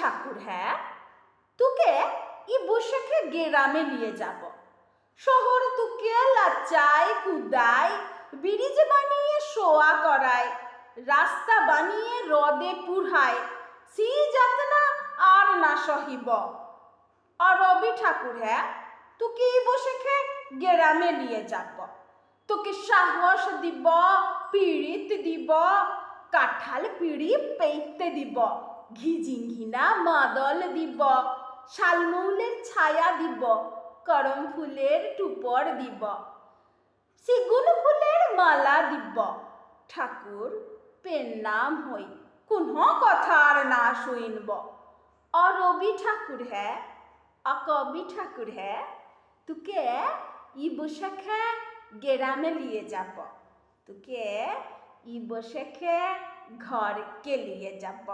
ঠাকুর হ্যাঁ? তোকে ই বসেকে গ্রামে নিয়ে যাব। শহর তোকে লাচাই, কুদাই, ব্রিজ বানিয়ে শোয়া করায় রাস্তা বানিয়ে রদে পুরহায় সি যাতনা আর না সহিব। আর রবি ঠাকুর হ্যাঁ? তোকে ই বসেকে গ্রামে নিয়ে যাব। তোকে সাহস দিব, পীড়িত দিব, কাঁঠাল পিড়ি পেইতে দিব। ঘিজিঙ্গিনা মাদল দিব, শালমৌলের ছায়া দিব, করম ফুলের টুপর দিব, সিগুন ফুলের মালা দিব। ঠাকুর, পেন নাম হই কোন কথার না শুইনব। অরবি ঠাকুর হ্যাঁ অকবি ঠাকুর হ্যাঁ তোকে ই বসেখে গ্রামে নিয়ে যাব। তোকে ই বসেখে ঘরকে নিয়ে যাব।